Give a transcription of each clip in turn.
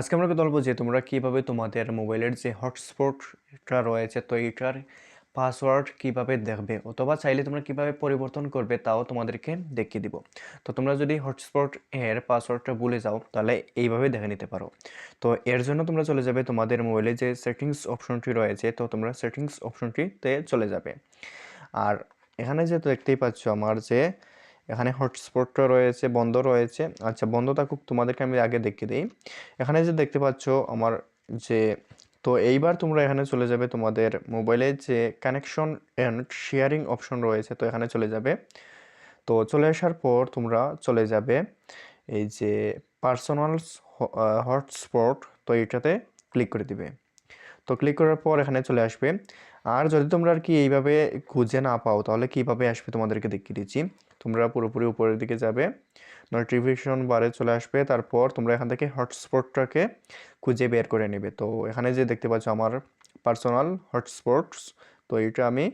আজকে আমরা কথা বলব যে তোমরা কীভাবে তোমাদের মোবাইলের যে হটস্পটটা রয়েছে, তো এইটার পাসওয়ার্ড কীভাবে দেখবে? অথবা চাইলে তোমরা কীভাবে পরিবর্তন করবে, তাও তোমাদেরকে দেখিয়ে দিব। তো তোমরা যদি হটস্পট এর পাসওয়ার্ডটা ভুলে যাও, তাহলে এইভাবে দেখে নিতে পারো। তো এর জন্য তোমরা চলে যাবে তোমাদের মোবাইলে যে সেটিংস অপশনটি রয়েছে, তো তোমরা সেটিংস অপশনটিতে চলে যাবে। আর এখানে যে দেখতেই পাচ্ছ, আমার যে এখানে হটস্পটটা রয়েছে, বন্ধ রয়েছে। আচ্ছা বন্ধ থাকুক তোমাদেরকে আমি আগে দেখিয়ে দিই। এখানে যে দেখতে পাচ্ছ আমার যে, তো এইবার তোমরা এখানে চলে যাবে তোমাদের মোবাইলে যে কানেকশন অ্যান্ড শেয়ারিং অপশন রয়েছে, তো এখানে চলে যাবে। তো চলে আসার পর তোমরা চলে যাবে এই যে পার্সোনাল হটস্পট তো এইটাতে ক্লিক করে দিবে। তো ক্লিক করার পর এখানে চলে আসবে। আর যদি তোমরা আর কি এইভাবে খুঁজে না পাও, তাহলে কীভাবে আসবে তোমাদেরকে দেখিয়ে দিচ্ছি। তোমরা পুরোপুরি উপরের দিকে যাবে নোটিফিকেশন বারে চলে আসবে, তারপর তোমরা এখান থেকে হটস্পটটাকে খুঁজে বের করে নেবে। তো এখানে যে দেখতে পাচ্ছ আমার পার্সোনাল হটস্পটস তো এইটা আমি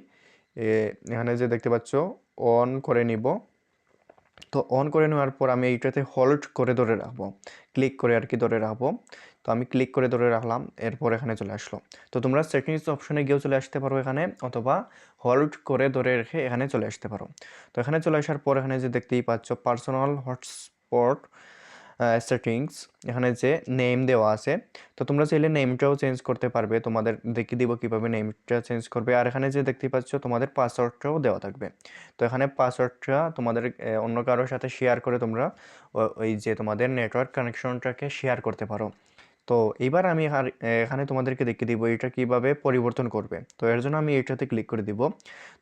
এখানে যে দেখতে পাচ্ছ অন করে নিব। তো অন করে নেওয়ার পর আমি এইটাতে হোল্ড করে ধরে রাখব। ক্লিক করে আর কি ধরে রাখব। তো আমি ক্লিক করে ধরে রাখলাম, এরপর এখানে চলে আসলো। তো তোমরা সেটিংস অপশনে গিয়েও চলে আসতে পারো এখানে, অথবা হোল্ড করে ধরে রেখে এখানে চলে আসতে পারো। তো এখানে চলে আসার পর এখানে যে দেখতেই পাচ্ছ পার্সোনাল হটস্পট সেটিংস এখানে যে নেম দেওয়া আছে, তো তোমরা চাইলে নেমটাও চেঞ্জ করতে পারবে, তোমাদের দেখিয়ে দিব কীভাবে নেমটা চেঞ্জ করবে, আর এখানে যে দেখতে পাচ্ছ, তোমাদের পাসওয়ার্ডটাও দেওয়া থাকবে। তো এখানে পাসওয়ার্ডটা তোমাদের অন্য কারোর সাথে শেয়ার করে তোমরা ওই যে তোমাদের নেটওয়ার্ক কানেকশনটাকে শেয়ার করতে পারো। তো এইবার আমি এখানে তোমাদেরকে দেখিয়ে দিব এটা কীভাবে পরিবর্তন করবে। তো এর জন্য আমি এটাতে ক্লিক করে দিব।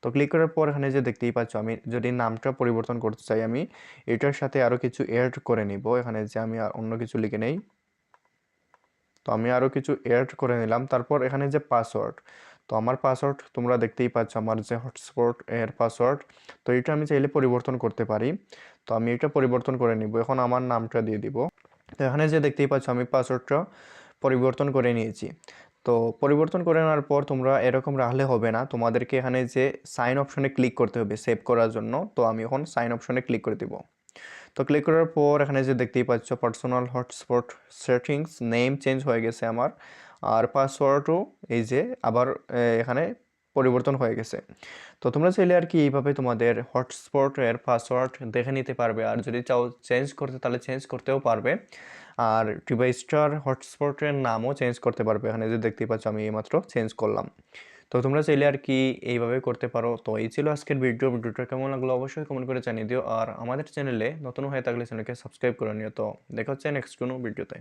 তো ক্লিক করার পর এখানে যে দেখতেই পাচ্ছ, আমি যদি নামটা পরিবর্তন করতে চাই, আমি এটার সাথে আরও কিছু অ্যাড করে নিব। এখানে যে আমি অন্য কিছু লিখে নেই। তো আমি আরও কিছু অ্যাড করে নিলাম। তারপর এখানে যে পাসওয়ার্ড তো আমার পাসওয়ার্ড তোমরা দেখতেই পাচ্ছ, আমার যে হটস্পট এর পাসওয়ার্ড তো এটা আমি চাইলে পরিবর্তন করতে পারি। তো আমি এটা পরিবর্তন করে নিব। এখন আমার নামটা দিয়ে দিব। তো এখানে যে দেখতেই পাচ্ছ আমি পাসওয়ার্ডটা পরিবর্তন করে নিয়েছি। তো পরিবর্তন করে নেওয়ার পর তোমরা এরকম রাখলে হবে না। তোমাদেরকে এখানে যে সাইন অপশনে ক্লিক করতে হবে সেভ করার জন্য, তো আমি এখন সাইন অপশনে ক্লিক করে দিব। তো ক্লিক করার পর এখানে যে দেখতেই পাচ্ছ personal hotspot settings name change হয়ে গেছে আমার। আর পাসওয়ার্ডও এই যে আবার এখানে পরিবর্তন হয়ে গেছে। তো তোমরা চাইলে আর কি এইভাবে তোমাদের হটস্পট এর পাসওয়ার্ড দেখে নিতে পারবে। আর যদি চাও চেঞ্জ করতে, তাহলে চেঞ্জ করতেও পারবে। আর ডিভাইসটার হটস্পটের নামও চেঞ্জ করতে পারবে। এখানে যে দেখতে পাচ্ছ আমি এইমাত্র চেঞ্জ করলাম। তো তোমরা চাইলে আর কি এইভাবে করতে পারো। তো এই ছিল আজকের ভিডিও ভিডিওটা কেমন লাগল অবশ্যই কমেন্ট করে জানিয়ে দিও। আর আমাদের চ্যানেলে নতুন হয়ে থাকলে চ্যানেলকে সাবস্ক্রাইব করে নিও। তো দেখা হচ্ছে নেক্সট কোনো ভিডিওতে